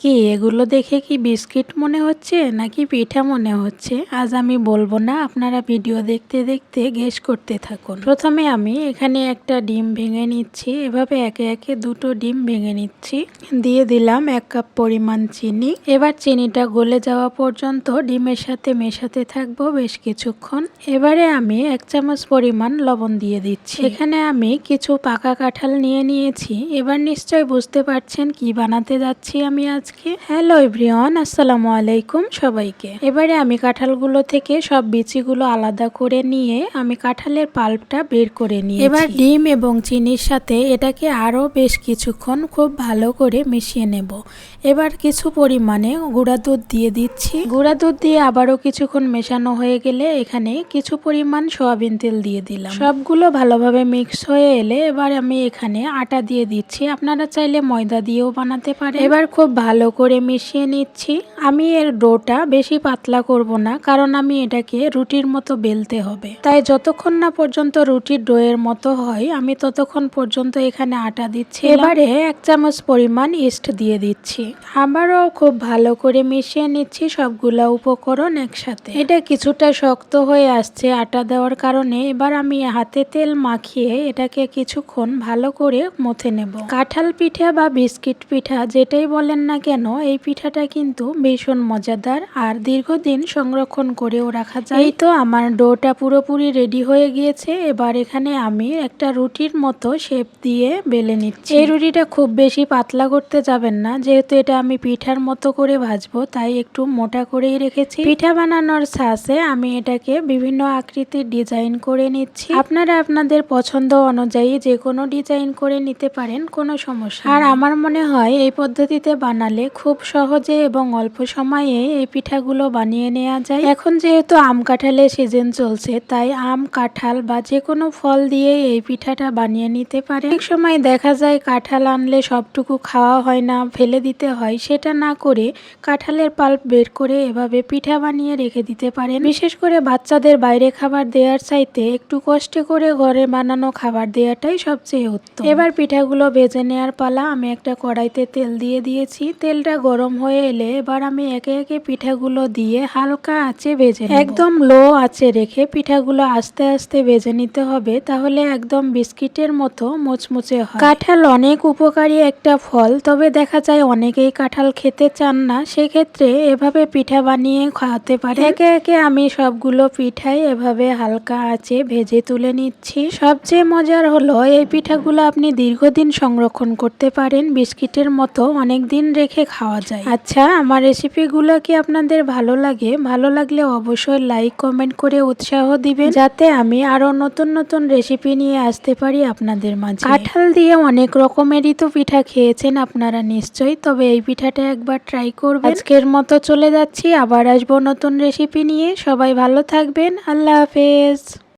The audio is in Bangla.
কি এগুলো দেখে কি বিস্কিট মনে হচ্ছে নাকি পিঠা মনে হচ্ছে? আজ আমি বলব না, আপনারা ভিডিও দেখতে দেখতে গেস করতে থাকুন। প্রথমে আমি এখানে একটা ডিম ভেঙে নিচ্ছি। এভাবে একে একে দুটো ডিম ভেঙে নিচ্ছি। দিয়ে দিলাম এক কাপ পরিমাণ চিনি। এবার চিনিটা গলে যাওয়া পর্যন্ত ডিমের সাথে মেশাতে থাকব বেশ কিছুক্ষণ। এবারে আমি এক চামচ পরিমাণ লবণ দিয়ে দিচ্ছি। এখানে আমি কিছু পাকা কাঁঠাল নিয়ে নিয়েছি। এবার নিশ্চয় বুঝতে পারছেন কি বানাতে যাচ্ছি আমি আজকে? হ্যালো এভরিওয়ান, আসসালামু আলাইকুম সবাইকে। এবারে আমি কাঁঠালগুলো থেকে সব বিচিগুলো আলাদা করে নিয়ে আমি কাঁঠালের পাল্পটা বের করে নিয়ে এবার ডিম এবং চিনির সাথে এটাকে আরও বেশ কিছুক্ষণ খুব ভালো করে মিশিয়ে নেব। এবার কিছু পরিমাণে গুঁড়া দুধ দিয়ে দিচ্ছি। গুঁড়া দুধ দিয়ে আবারও কিছুক্ষণ মেশানো হয়ে গেলে এখানে কিছু পরিমাণ সোয়াবিন তেল দিয়ে দিলাম। সবগুলো ভালোভাবে মিক্স হয়ে এলে এবার আমি এখানে আটা দিয়ে দিচ্ছি। আপনারা চাইলে ময়দা দিয়েও বানাতে পারে এবার খুব ভালো করে মিশিয়ে নিচ্ছি। আমি এর ডোটা বেশি পাতলা করব না, কারণ আমি এটাকে রুটির মতো বেলতে হবে। তাই যতক্ষণ না পর্যন্ত রুটির ডোয়ের মতো হয়, আমি ততক্ষণ পর্যন্ত এখানে আটা দিচ্ছি। এবারে এক চামচ পরিমাণ ইস্ট দিয়ে দিচ্ছি। আবারও খুব ভালো করে মিশিয়ে নিচ্ছি সবগুলা উপকরণ একসাথে। এটা কিছুটা শক্ত হয়ে আসছে আটা দেওয়ার কারণে। এবার আমি হাতে তেল মাখিয়ে এটাকে কিছুক্ষণ ভালো করে মথে নেব। কাঁঠাল পিঠা বা বিস্কিট পিঠা, যেটাই বলেন না কেন, এই পিঠাটা কিন্তু ভীষণ মজাদার আর দীর্ঘদিন সংরক্ষণ করেও রাখা যায়। এই তো আমার ডোটা পুরোপুরি রেডি হয়ে গিয়েছে। এবার এখানে আমি একটা রুটির মতো শেপ দিয়ে বেলে নিচ্ছি। এই রুটিটা খুব বেশি পাতলা করতে যাবেন না। যেহেতু এটা আমি পিঠার মতো করে ভাজবো, তাই একটু মোটা করেই রেখেছি। পিঠা বানানোর সাসে আমি এটাকে বিভিন্ন আকৃতির ডিজাইন করে নিচ্ছি। আপনারা আপনাদের পছন্দ অনুযায়ী যে কোনো ডিজাইন করে নিতে পারেন, কোনো সমস্যা আর আমার মনে হয় এই পদ্ধতিতে বানালে খুব সহজে এবং অল্প সময়ে এই পিঠাগুলো বানিয়ে নেওয়া যায়। এখন যেহেতু আম কাঁঠালের সিজন চলছে, তাই আম, কাঁঠাল বা যে কোনো ফল দিয়ে এই পিঠাটা বানিয়ে নিতে পারে। অনেক সময় দেখা যায় কাঁঠাল আনলে সবটুকু খাওয়া হয় না, ফেলে দিতে হয়। সেটা না করে কাঁঠালের পাল্প বের করে এভাবে পিঠা বানিয়ে রেখে দিতে পারেন। বিশেষ করে বাচ্চাদের বাইরে খাবার দেওয়ার চাইতে একটু কষ্ট করে ঘরে বানানো খাবার দেওয়াটাই সবচেয়ে উত্তম। এবার পিঠাগুলো বেজে নেওয়ার পালা আমি একটা কড়াইতে তেল দিয়ে দিয়েছি। তেলটা গরম হয়ে এলে এবার আমি একে একে পিঠাগুলো দিয়ে হালকা আঁচে ভেজে একদম লো আঁচে রেখে পিঠাগুলো আস্তে আস্তে ভেজে নিতে হবে, তাহলে একদম বিস্কিটের মতো মুচমুচে হয়। কাঁঠাল অনেক উপকারী একটা ফল, তবে দেখা যায় অনেকেই কাঁঠাল খেতে চান না, সেক্ষেত্রে এভাবে পিঠা বানিয়ে খাওয়াতে পারে একে একে আমি সবগুলো পিঠাই এভাবে হালকা আঁচে ভেজে তুলে নিচ্ছি। সবচেয়ে মজার হলো, এই পিঠাগুলো আপনি দীর্ঘদিন সংরক্ষণ করতে পারেন, বিস্কিটের মতো অনেক দিন রেখে খাওয়া যায়। আচ্ছা আমার রেসিপিগুলো কি আপনাদের ভালো লাগে, ভালো লাগলে অবশ্যই লাইক কমেন্ট করে উৎসাহ দিবেন যাতে আমি আরও নতুন নতুন রেসিপি নিয়ে আসতে পারি আপনাদের মাঝে। কাঁঠাল দিয়ে অনেক রকমেরই তো পিঠা খেয়েছেন আপনারা নিশ্চয়ই, তবে এই পিঠাটা একবার ট্রাই করবেন। আজকের মতো চলে যাচ্ছি, আবার আসব নতুন রেসিপি নিয়ে। সবাই ভালো থাকবেন, আল্লাহ হাফেজ।